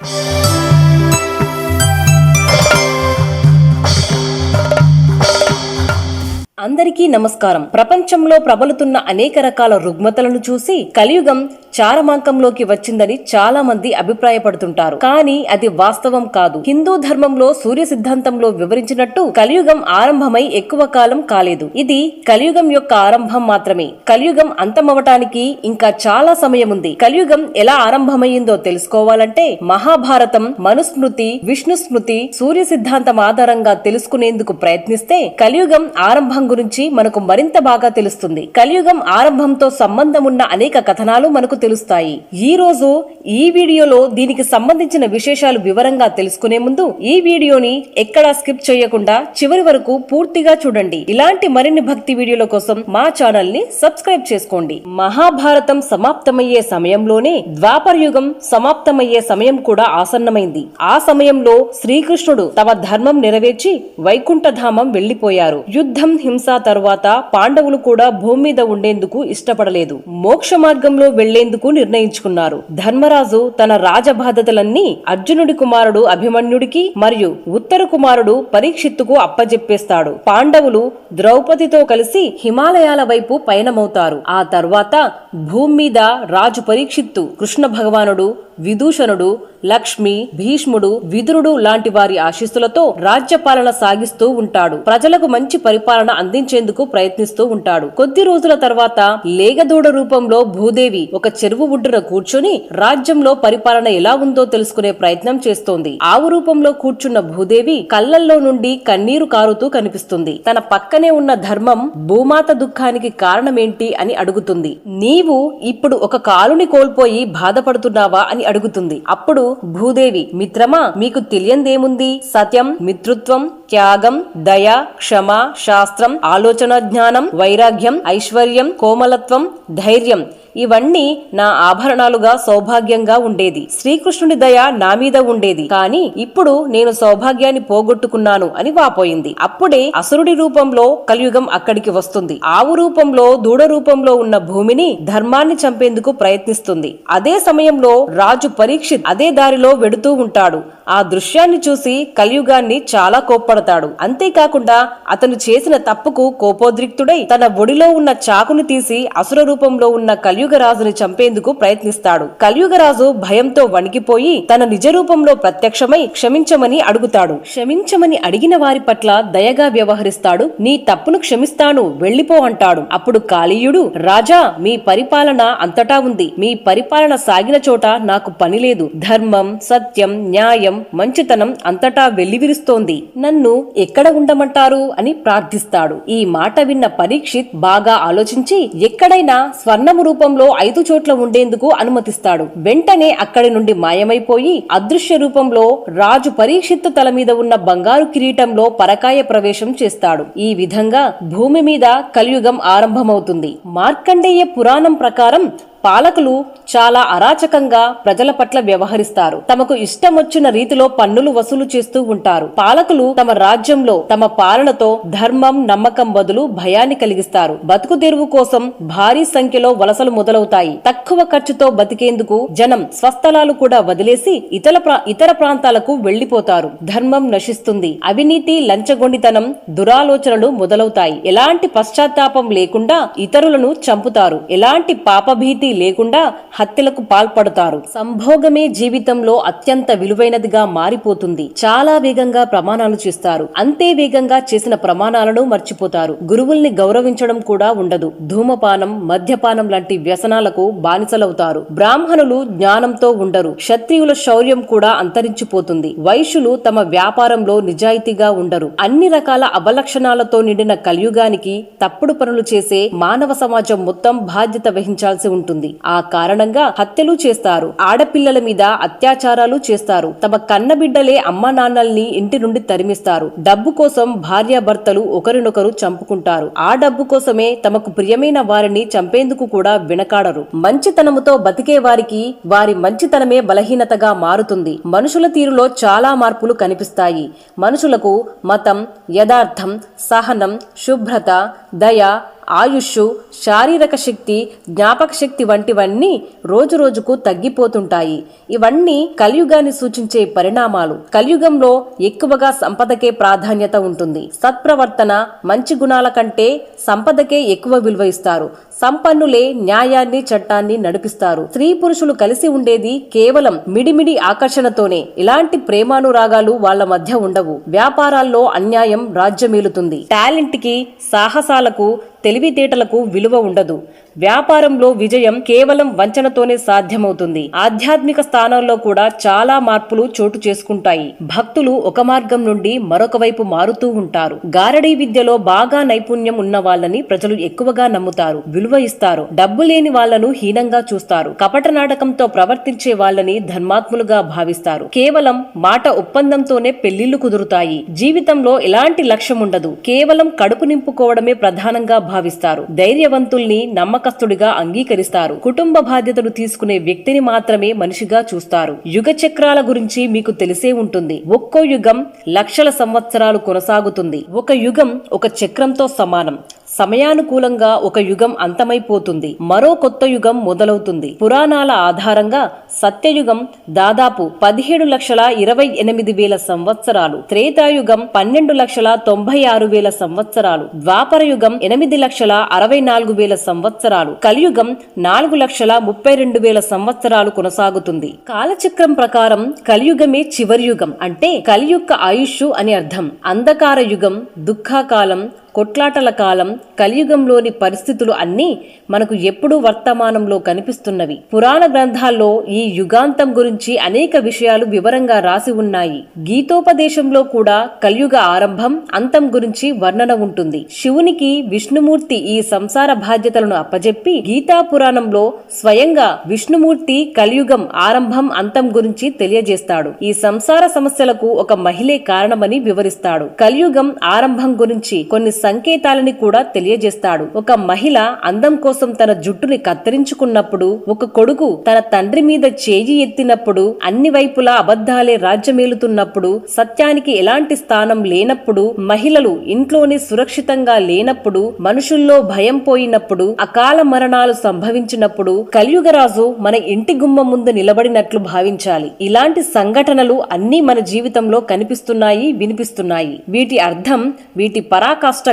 Música అందరికీ నమస్కారం. ప్రపంచంలో ప్రబలుతున్న అనేక రకాల రుగ్మతలను చూసి కలియుగం చారమాంకంలోకి వచ్చిందని చాలా మంది అభిప్రాయపడుతుంటారు. కానీ అది వాస్తవం కాదు. హిందూ ధర్మంలో సూర్య సిద్ధాంతంలో వివరించినట్టు కలియుగం ఆరంభమై ఎక్కువ కాలం కాలేదు. ఇది కలియుగం యొక్క ఆరంభం మాత్రమే. కలియుగం అంతమవటానికి ఇంకా చాలా సమయం ఉంది కలియుగం ఎలా ఆరంభమైందో తెలుసుకోవాలంటే మహాభారతం మనుస్మృతి విష్ణు స్మృతి సూర్య సిద్ధాంతం ఆధారంగా తెలుసుకునేందుకు ప్రయత్నిస్తే కలియుగం ఆరంభం గురించి మనకు మరింత బాగా తెలుస్తుంది. కలియుగం ఆరంభంతో సంబంధం ఉన్న అనేక కథనాలు మనకు తెలుస్తాయి. ఈ రోజు ఈ వీడియోలో దీనికి సంబంధించిన విశేషాలు వివరంగా తెలుసుకునే ముందు ఈ వీడియోని ఎక్కడా స్కిప్ చేయకుండా చివరి వరకు పూర్తిగా చూడండి. ఇలాంటి మరిన్ని భక్తి వీడియోల కోసం మా ఛానల్ని సబ్స్క్రైబ్ చేసుకోండి. మహాభారతం సమాప్తమయ్యే సమయంలోనే ద్వాపరయుగం సమాప్తమయ్యే సమయం కూడా ఆసన్నమైంది. ఆ సమయంలో శ్రీకృష్ణుడు తమ ధర్మం నెరవేర్చి వైకుంఠధామం వెళ్ళిపోయారు యుద్ధం హింస తర్వాత పాండవులు కూడా భూమి మీద ఉండేందుకు ఇష్టపడలేదు. మోక్ష మార్గంలో వెళ్ళేందుకు నిర్ణయించుకున్నారు. ధర్మరాజు తన రాజబాధ్యతలన్నీ అర్జునుడి కుమారుడు అభిమన్యుడికి మరియు ఉత్తర కుమారుడు పరీక్షిత్తుకు అప్పజెప్పేస్తాడు. పాండవులు ద్రౌపదితో కలిసి హిమాలయాల వైపు పయనమవుతారు. ఆ తర్వాత భూమి మీద రాజు పరీక్షిత్తు కృష్ణ భగవానుడు విదూషణుడు లక్ష్మి భీష్ముడు విదురుడు లాంటి వారి ఆశీస్సులతో రాజ్యపాలన సాగిస్తూ ఉంటాడు. ప్రజలకు మంచి పరిపాలన అందించేందుకు ప్రయత్నిస్తూ ఉంటాడు. కొద్ది రోజుల తర్వాత లేగదూడ రూపంలో భూదేవి ఒక చెరువు ఒడ్డున కూర్చుని రాజ్యంలో పరిపాలన ఎలా ఉందో తెలుసుకునే ప్రయత్నం చేస్తోంది. ఆవు రూపంలో కూర్చున్న భూదేవి కళ్ళల్లో నుండి కన్నీరు కారుతూ కనిపిస్తుంది. తన పక్కనే ఉన్న ధర్మం భూమాత దుఃఖానికి కారణమేంటి అని అడుగుతుంది. నీవు ఇప్పుడు ఒక కాలుని కోల్పోయి బాధపడుతున్నావా అని అడుగుతుంది. అప్పుడు భూదేవి మిత్రమా మీకు తెలియందేముంది? సత్యం మిత్రుత్వం త్యాగం దయ క్షమ శాస్త్రం ఆలోచన జ్ఞానం వైరాగ్యం ఐశ్వర్యం కోమలత్వం ధైర్యం ఇవన్నీ నా ఆభరణాలుగా సౌభాగ్యంగా ఉండేది. శ్రీకృష్ణుడి దయ నా మీద ఉండేది. కానీ ఇప్పుడు నేను సౌభాగ్యాన్ని పోగొట్టుకున్నాను అని వాపోయింది. అప్పుడే అసురుడి రూపంలో కలియుగం అక్కడికి వస్తుంది. ఆవు రూపంలో దూడ రూపంలో ఉన్న భూమిని ధర్మాన్ని చంపేందుకు ప్రయత్నిస్తుంది. అదే సమయంలో రాజు పరీక్షిత్ అదే దారిలో వెడుతూ ఉంటాడు. ఆ దృశ్యాన్ని చూసి కలియుగాన్ని చాలా కోప్పడతాడు. అంతేకాకుండా అతను చేసిన తప్పుకు కోపోద్రిక్తుడై తన ఒడిలో ఉన్న చాకును తీసి అసుర రూపంలో ఉన్న కలియుగరాజుని చంపేందుకు ప్రయత్నిస్తాడు. కలియుగరాజు భయంతో వణికిపోయి తన నిజ రూపంలో ప్రత్యక్షమై క్షమించమని అడుగుతాడు. క్షమించమని అడిగిన వారి పట్ల దయగా వ్యవహరిస్తాడు. నీ తప్పును క్షమిస్తాను వెళ్ళిపో అంటాడు. అప్పుడు కాళీయుడు రాజా మీ పరిపాలన అంతటా ఉంది. మీ పరిపాలన సాగిన చోట నాకు పని లేదు. ధర్మం సత్యం న్యాయం మంచితనం అంతటా వెల్లివిరుస్తోంది. నన్ను ఎక్కడ ఉండమంటారు? అని ప్రార్థిస్తాడు. ఈ మాట విన్న పరీక్షిత్ బాగా ఆలోచించి ఎక్కడైనా స్వర్ణము రూపంలో ఐదు చోట్ల ఉండేందుకు అనుమతిస్తాడు. వెంటనే అక్కడి నుండి మాయమైపోయి అదృశ్య రూపంలో రాజు పరీక్షిత్తు తల మీద ఉన్న బంగారు కిరీటంలో పరకాయ ప్రవేశం చేస్తాడు. ఈ విధంగా భూమి మీద కలియుగం ఆరంభమవుతుంది. మార్కండేయ పురాణం ప్రకారం పాలకులు చాలా అరాచకంగా ప్రజల పట్ల వ్యవహరిస్తారు. తమకు ఇష్టమొచ్చిన రీతిలో పన్నులు వసూలు చేస్తూ ఉంటారు. పాలకులు తమ రాజ్యంలో తమ పాలనతో ధర్మం నమ్మకం బదులు భయాన్ని కలిగిస్తారు. బతుకు తెరువు కోసం భారీ సంఖ్యలో వలసలు మొదలవుతాయి. తక్కువ ఖర్చుతో బతికేందుకు జనం స్వస్థలాలు కూడా వదిలేసి ఇతర ప్రా- ఇతర ప్రాంతాలకు వెళ్ళిపోతారు ధర్మం నశిస్తుంది. అవినీతి లంచగొండితనం దురాలోచనలు మొదలవుతాయి. ఎలాంటి పశ్చాత్తాపం లేకుండా ఇతరులను చంపుతారు. ఎలాంటి పాపభీతి లేకుండా హత్యలకు పాల్పడతారు. సంభోగమే జీవితంలో అత్యంత విలువైనదిగా మారిపోతుంది. చాలా వేగంగా ప్రమాణాలు చేస్తారు. అంతే వేగంగా చేసిన ప్రమాణాలను మర్చిపోతారు. గురువుల్ని గౌరవించడం కూడా ఉండదు. ధూమపానం మద్యపానం లాంటి వ్యసనాలకు బానిసలవుతారు. బ్రాహ్మణులు జ్ఞానంతో ఉండరు. క్షత్రియుల శౌర్యం కూడా అంతరించిపోతుంది. వైశ్యులు తమ వ్యాపారంలో నిజాయితీగా ఉండరు. అన్ని రకాల అవలక్షణాలతో నిండిన కలియుగానికి తప్పుడు పనులు చేసే మానవ సమాజం మొత్తం బాధ్యత వహించాల్సి ఉంటుంది. ఆ కారణంగా హత్యలు చేస్తారు. ఆడపిల్లల మీద అత్యాచారాలు చేస్తారు. తమ కన్నబిడ్డలే అమ్మా నాన్నల్ని ఇంటి నుండి తరిమిస్తారు. డబ్బు కోసం భార్యాభర్తలు ఒకరినొకరు చంపుకుంటారు. ఆ డబ్బు కోసమే తమకు ప్రియమైన వారిని చంపేందుకు కూడా వెనకాడరు. మంచితనముతో బతికే వారికి వారి మంచితనమే బలహీనతగా మారుతుంది. మనుషుల తీరులో చాలా మార్పులు కనిపిస్తాయి. మనుషులకు మతం యథార్థం సహనం శుభ్రత దయ ఆయుష్ శారీరక శక్తి జ్ఞాపక శక్తి వంటివన్నీ రోజు రోజుకు తగ్గిపోతుంటాయి. ఇవన్నీ కలియుగాన్ని సూచించే పరిణామాలు. కలియుగంలో ఎక్కువగా సంపదకే ప్రాధాన్యత ఉంటుంది. సత్ప్రవర్తన మంచి గుణాల కంటే సంపదకే ఎక్కువ విలువ ఇస్తారు. సంపన్నులే న్యాయాన్ని చట్టాన్ని నడిపిస్తారు. స్త్రీ పురుషులు కలిసి ఉండేది కేవలం మిడిమిడి ఆకర్షణతోనే. ఇలాంటి ప్రేమానురాగాలు వాళ్ళ మధ్య ఉండవు. వ్యాపారాల్లో అన్యాయం రాజ్యమేలుతుంది. టాలెంట్కి సాహసాలకు తెలివితేటలకు విలువ ఉండదు. వ్యాపారంలో విజయం కేవలం వంచనతోనే సాధ్యమవుతుంది. ఆధ్యాత్మిక స్థానంలో కూడా చాలా మార్పులు చోటు చేసుకుంటాయి. భక్తులు ఒక మార్గం నుండి మరొక వైపు మారుతూ ఉంటారు. గారడీ విద్యలో బాగా నైపుణ్యం ఉన్న వాళ్ళని ప్రజలు ఎక్కువగా నమ్ముతారు విలువ ఇస్తారు డబ్బు లేని వాళ్ళను హీనంగా చూస్తారు కపట నాటకంతో ప్రవర్తించే వాళ్ళని ధర్మాత్ములుగా భావిస్తారు. కేవలం మాట ఒప్పందంతోనే పెళ్ళిళ్ళు కుదురుతాయి. జీవితంలో ఎలాంటి లక్ష్యం ఉండదు. కేవలం కడుపు నింపుకోవడమే ప్రధానంగా భావిస్తారు. ధైర్యవంతుల్ని నమ్మక నమ్మకస్తుడిగా అంగీకరిస్తారు. కుటుంబ బాధ్యతలు తీసుకునే వ్యక్తిని మాత్రమే మనిషిగా చూస్తారు. యుగ చక్రాల గురించి మీకు తెలిసే ఉంటుంది. ఒక్కో యుగం లక్షల సంవత్సరాలు కొనసాగుతుంది. ఒక యుగం ఒక చక్రంతో సమానం. సమయానుకూలంగా ఒక యుగం అంతమైపోతుంది. మరో కొత్త యుగం మొదలవుతుంది. పురాణాల ఆధారంగా సత్యయుగం దాదాపు పదిహేడు లక్షల ఇరవై ఎనిమిది వేల సంవత్సరాలు. త్రేతాయుగం పన్నెండు లక్షల తొంభై ఆరు వేల సంవత్సరాలు. ద్వాపర యుగం ఎనిమిది లక్షల అరవై నాలుగు వేల సంవత్సరాలు. కలియుగం నాలుగు లక్షల ముప్పై రెండు వేల సంవత్సరాలు కొనసాగుతుంది. కాలచక్రం ప్రకారం కలియుగమే చివరి యుగం అంటే కలియుక్క ఆయుష్ అని అర్థం. అంధకార యుగం దుఃఖకాలం కొట్లాటల కాలం కలియుగంలోని పరిస్థితులు అన్నీ మనకు ఎప్పుడూ వర్తమానంలో కనిపిస్తున్నవి. పురాణ గ్రంథాల్లో ఈ యుగాంతం గురించి అనేక విషయాలు వివరంగా రాసి ఉన్నాయి. గీతోపదేశంలో కూడా కలియుగ ఆరంభం అంతం గురించి వర్ణన ఉంటుంది. శివునికి విష్ణుమూర్తి ఈ సంసార బాధ్యతలను అప్పజెప్పి గీతా పురాణంలో స్వయంగా విష్ణుమూర్తి కలియుగం ఆరంభం అంతం గురించి తెలియజేస్తాడు. ఈ సంసార సమస్యలకు ఒక మహిళే కారణమని వివరిస్తాడు. కలియుగం ఆరంభం గురించి కొన్ని సంకేతాలని కూడా తెలియజేస్తాడు. ఒక మహిళ అందం కోసం తన జుట్టుని కత్తిరించుకున్నప్పుడు ఒక కొడుకు తన తండ్రి మీద చేయి ఎత్తినప్పుడు అన్ని వైపులా అబద్ధాలే రాజ్యమేలుతున్నప్పుడు సత్యానికి ఎలాంటి స్థానం లేనప్పుడు మహిళలు ఇంట్లోనే సురక్షితంగా లేనప్పుడు మనుషుల్లో భయం పోయినప్పుడు అకాల మరణాలు సంభవించినప్పుడు కలియుగరాజు మన ఇంటి గుమ్మం ముందు నిలబడినట్లు భావించాలి. ఇలాంటి సంఘటనలు అన్నీ మన జీవితంలో కనిపిస్తున్నాయి వినిపిస్తున్నాయి. వీటి అర్థం వీటి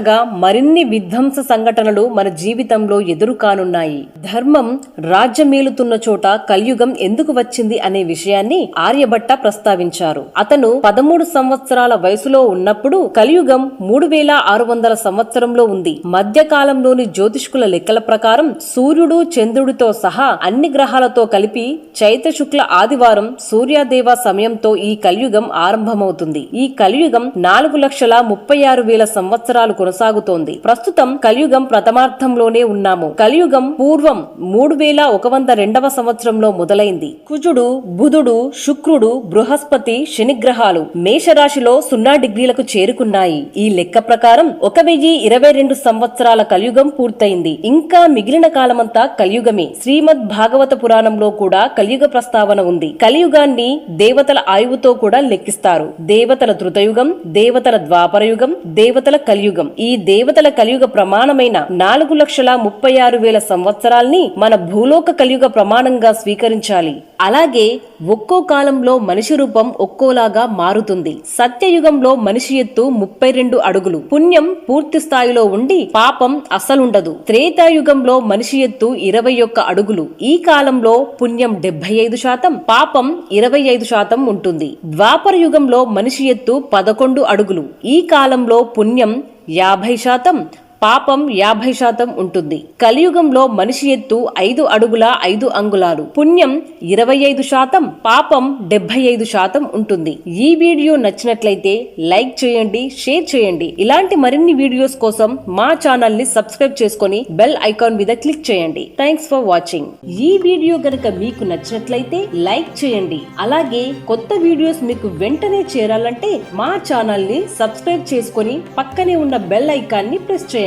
పరాకాష్ఠగా మరిన్ని విధ్వంస సంఘటనలు మన జీవితంలో ఎదురు కానున్నాయి ధర్మం రాజ్యమేలుతున్న చోట కలియుగం ఎందుకు వచ్చింది అనే విషయాన్ని ఆర్యభట్ట ప్రస్తావించారు. అతను పదమూడు సంవత్సరాల వయసులో ఉన్నప్పుడు కలియుగం మూడు వేల ఆరు వందల సంవత్సరంలో ఉంది. మధ్యకాలంలోని జ్యోతిష్కుల లెక్కల ప్రకారం సూర్యుడు చంద్రుడితో సహా అన్ని గ్రహాలతో కలిపి చైత్ర శుక్ల ఆదివారం సూర్యాదేవ సమయంతో ఈ కలియుగం ఆరంభమవుతుంది. ఈ కలియుగం నాలుగు లక్షల ముప్పై ఆరు వేల సంవత్సరాలు కొనసాగుతోంది. ప్రస్తుతం కలియుగం ప్రథమార్థంలోనే ఉన్నాము. కలియుగం పూర్వం మూడు వేల ఒక వంద రెండవ సంవత్సరంలో మొదలైంది. కుజుడు బుధుడు శుక్రుడు బృహస్పతి శనిగ్రహాలు మేషరాశిలో సున్నా డిగ్రీలకు చేరుకున్నాయి. ఈ లెక్క ప్రకారం ఒక వెయ్యి ఇరవై రెండు సంవత్సరాల కలియుగం పూర్తయింది. ఇంకా మిగిలిన కాలమంతా కలియుగమే. శ్రీమద్ భాగవత పురాణంలో కూడా కలియుగ ప్రస్తావన ఉంది. కలియుగాన్ని దేవతల ఆయువుతో కూడా లెక్కిస్తారు. దేవతల ధృతయుగం దేవతల ద్వాపరయుగం దేవతల కలియుగం. ఈ దేవతల కలియుగ ప్రమాణమైన నాలుగు లక్షల ముప్పై ఆరు వేల సంవత్సరాల్ని మన భూలోక కలియుగ ప్రమాణంగా స్వీకరించాలి. అలాగే ఒక్కో కాలంలో మనిషి రూపం ఒక్కోలాగా మారుతుంది. సత్యయుగంలో మనిషి ఎత్తు ముప్పై రెండు అడుగులు. పుణ్యం పూర్తి స్థాయిలో ఉండి పాపం అసలుండదు. త్రేతాయుగంలో మనిషి ఎత్తు ఇరవై ఒక్క అడుగులు. ఈ కాలంలో పుణ్యం డెబ్బై ఐదు శాతం పాపం ఇరవై ఐదు శాతం ఉంటుంది. ద్వాపర యుగంలో మనిషి ఎత్తు పదకొండు అడుగులు. ఈ కాలంలో పుణ్యం యాభై శాతం పాపం యాభై శాతం ఉంటుంది. కలియుగంలో మనిషి ఎత్తు ఐదు అడుగుల ఐదు అంగుళాలు. పుణ్యం ఇరవై ఐదు శాతం పాపం డెబ్బై ఐదు శాతం ఉంటుంది. ఈ వీడియో నచ్చినట్లయితే లైక్ చేయండి షేర్ చేయండి. ఇలాంటి మరిన్ని వీడియోస్ కోసం మా ఛానల్ని సబ్స్క్రైబ్ చేసుకొని బెల్ ఐకాన్ మీద క్లిక్ చేయండి. Thanks for watching. ఈ వీడియో గనక మీకు నచ్చినట్లయితే లైక్ చేయండి. అలాగే కొత్త వీడియోస్ మీకు వెంటనే చేరాలంటే మా ఛానల్ని సబ్స్క్రైబ్ చేసుకొని పక్కనే ఉన్న బెల్ ఐకాన్ని ప్రెస్